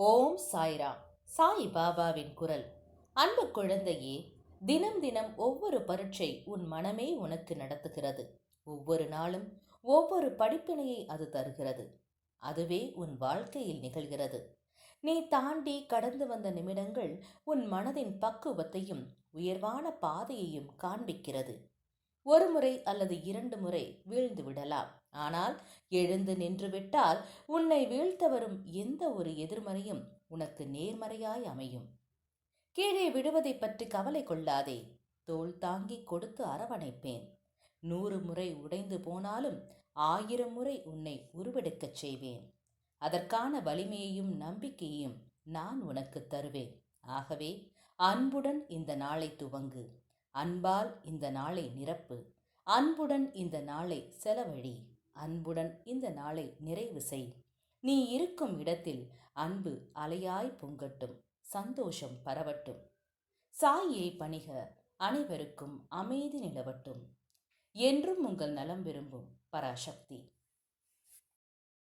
ஓம் சாய்ராம். சாய் பாபாவின் குரல். அன்பு குழந்தையே தினம் தினம் ஒவ்வொரு பரீட்சை உன் மனமே உனக்கு நடத்துகிறது. ஒவ்வொரு நாளும் ஒவ்வொரு படிப்பினையை அது தருகிறது. அதுவே உன் வாழ்க்கையில் நிகழ்கிறது. நீ தாண்டி கடந்து வந்த நிமிடங்கள் உன் மனதின் பக்குவத்தையும் உயர்வான பாதையையும் காண்பிக்கிறது. ஒரு முறை அல்லது இரண்டு முறை வீழ்ந்து விடலாம். ஆனால் எழுந்து நின்றுவிட்டால் உன்னை வீழ்த்த வரும் எந்த ஒரு எதிர்மறையும் உனக்கு நேர்மறையாய் அமையும். கீழே விடுவதை பற்றி கவலை கொள்ளாதே. தோல் தாங்கி கொடுத்து அரவணைப்பேன். நூறு முறை உடைந்து போனாலும் ஆயிரம் முறை உன்னை உருவெடுக்கச் செய்வேன். அதற்கான வலிமையையும் நம்பிக்கையையும் நான் உனக்கு தருவேன். ஆகவே அன்புடன் இந்த நாளை துவங்கு. அன்பால் இந்த நாளை நிரப்பு. அன்புடன் இந்த நாளை செலவழி. அன்புடன் இந்த நாளை நிறைவு செய். நீ இருக்கும் இடத்தில் அன்பு அலையாய் பொங்கட்டும் சந்தோஷம் பரவட்டும். சாயை பணிக அனைவருக்கும் அமைதி நிலவட்டும். என்றும் உங்கள் நலம் விரும்பும் பராசக்தி.